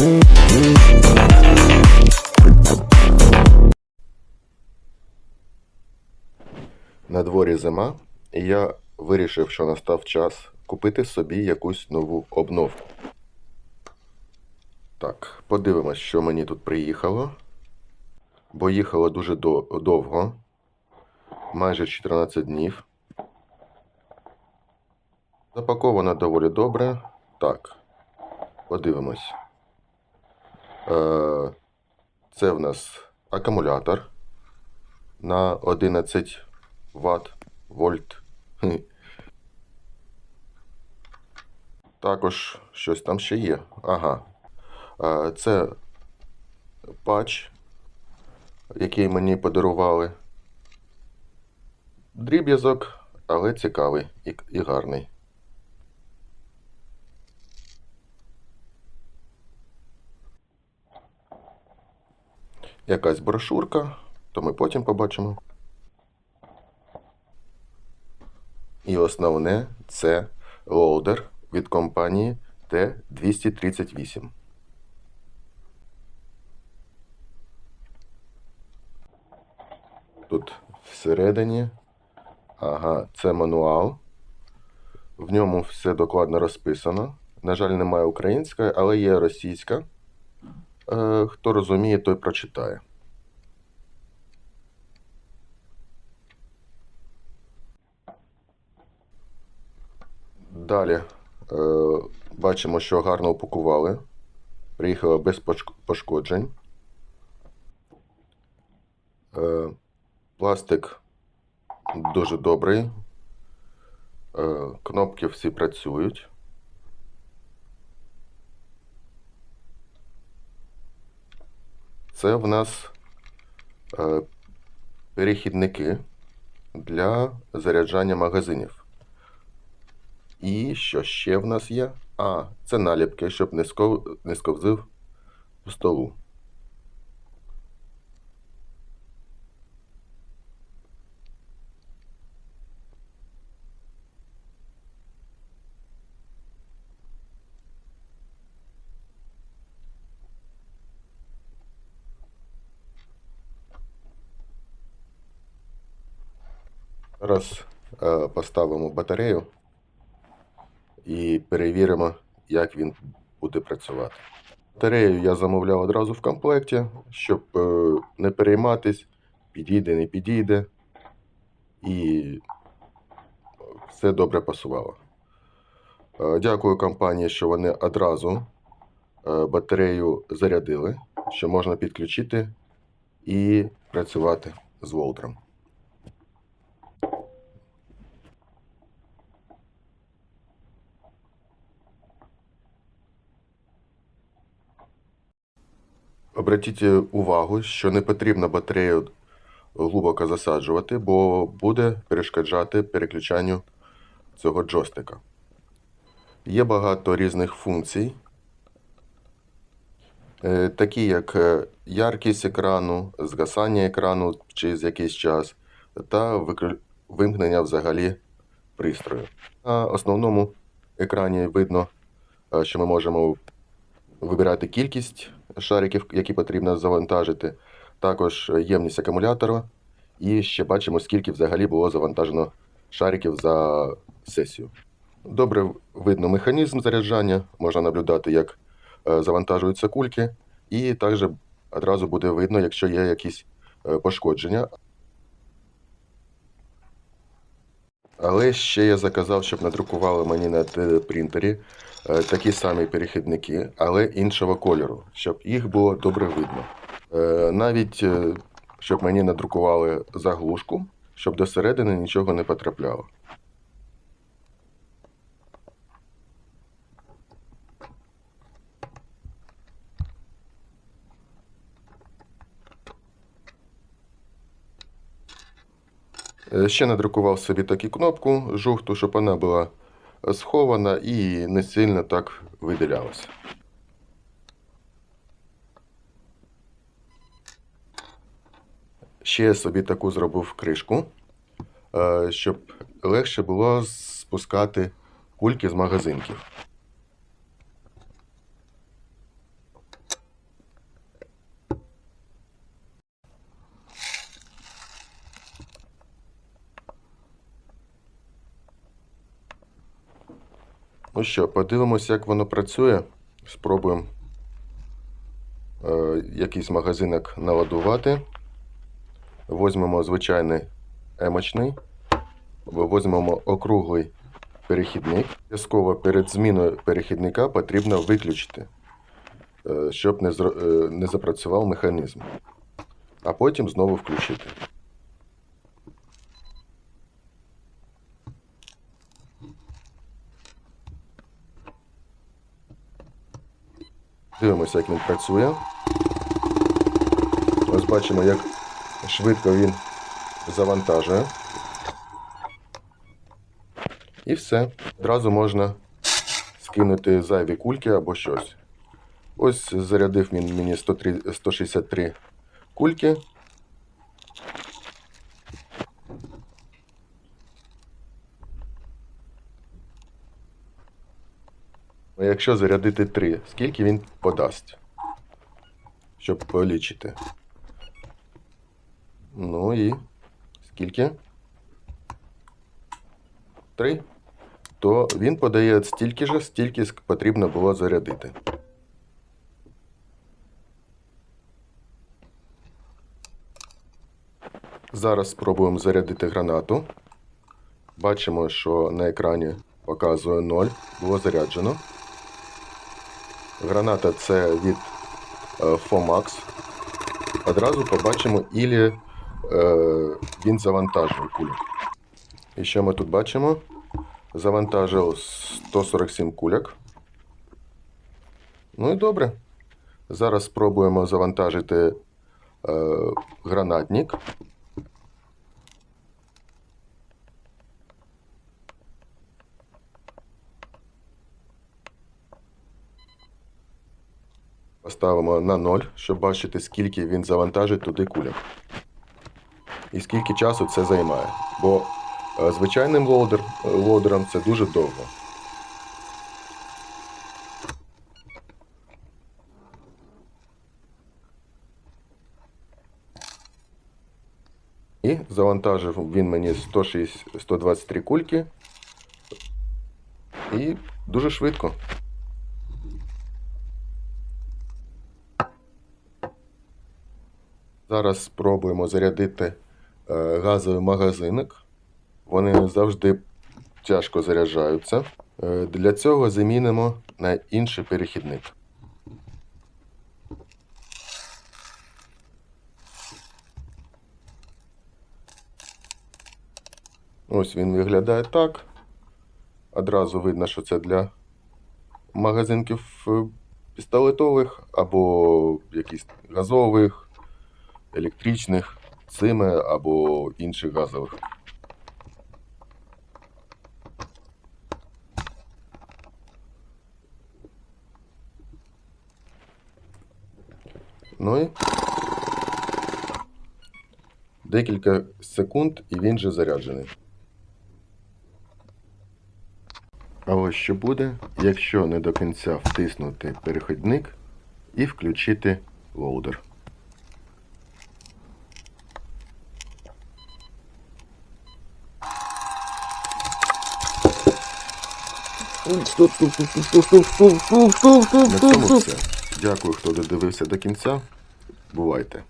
На дворі зима, і я вирішив, що настав час купити собі якусь нову обновку. Так, подивимось, що мені тут приїхало. Бо їхало дуже довго, майже 14 днів. Запаковано доволі добре. Так, подивимось. Е, це в нас акумулятор на 11 Вт, вольт. Також щось там ще є. Ага. Е, Це патч, який мені подарували. Дріб'язок, але цікавий і, і гарний. Якась брошурка, то ми потім побачимо. І основне це лоудер від компанії T238. Тут всередині. Ага, це мануал. В ньому все докладно розписано. На жаль, немає української, але є російська. Е, хто розуміє, той прочитає. Далі е, бачимо, що гарно упакували. Приїхало без пошкоджень. Е, пластик дуже добрий. Кнопки всі працюють. Це в нас е, перехідники для заряджання магазинів. І що ще в нас є? А, це наліпки, щоб не, сковзив по столу. Зараз е, поставимо батарею і перевіримо, як він буде працювати. Батарею я замовляв одразу в комплекті, щоб е, не перейматись, підійде, не підійде. І все добре пасувало. Е, Дякую компанії, що вони одразу е, батарею зарядили, що можна підключити і працювати з волтром. Обратіть увагу, що не потрібно батарею глибоко засаджувати, бо буде перешкоджати переключанню цього джойстика. Є багато різних функцій, е, такі як е, яркість екрану, згасання екрану через якийсь час та вимкнення взагалі пристрою. На основному екрані видно, е, що ми можемо вибирати кількість шариків, які потрібно завантажити, також ємність акумулятора, і ще бачимо, скільки взагалі було завантажено шариків за сесію. Добре видно механізм заряджання, можна наблюдати, як е, завантажуються кульки, і також одразу буде видно, якщо є якісь е, пошкодження. Але ще я заказав, щоб надрукували мені на принтері такі самі перехідники, але іншого кольору, щоб їх було добре видно. Е, Навіть е, щоб мені надрукували заглушку, щоб до середини нічого не потрапляло. Е, Ще надрукував собі таку кнопку жовту, щоб вона була схована і не сильно так виділялася. Ще собі таку зробив кришку, е, щоб легше було спускати кульки з магазинків. Ну що, подивимось, як воно працює. Спробуємо е, якийсь магазинок наладувати. Возьмемо звичайний емочний. Візьмемо округлий перехідник. Обов'язково перед зміною перехідника потрібно виключити, е, щоб не, зро- е, не запрацював механізм. А потім знову включити. Дивимося, як він працює. Ось бачимо, як швидко він завантажує. І все. Одразу можна скинути зайві кульки або щось. Ось зарядив він мені 163 кульки. Якщо зарядити 3, скільки він подасть? Щоб полічити. Ну і скільки? 3. То він подає стільки ж, стільки потрібно було зарядити. Зараз спробуємо зарядити гранату. Бачимо, що на екрані показує 0, було заряджено. Граната це від е, FOMAX. Одразу побачимо, ілі е, він завантажує кулю. І що ми тут бачимо? Завантажив 147 куляк. Ну і добре. Зараз спробуємо завантажити е, гранатник. Поставимо на 0, щоб бачити, скільки він завантажить туди куляк. І скільки часу це займає. Бо е, звичайним лоудер, лоудером це дуже довго. І завантажив він мені 106, 123 кульки. І дуже швидко. Зараз спробуємо зарядити е, газовий магазинник. Вони завжди тяжко заряджаються. Е, Для цього замінимо на інший перехідник. Ось він виглядає так. Одразу видно, що це для магазинків е, пістолетових або якісь газових, електричних, цими або інших газових. Ну і декілька секунд і він же заряджений. А ось що буде, якщо не до кінця втиснути перехідник і включити лоудер. Стоп, стоп, стоп, стоп, стоп, стоп, стоп, стоп, стоп, На цьому все. Дякую, хто додивився до кінця. Бувайте!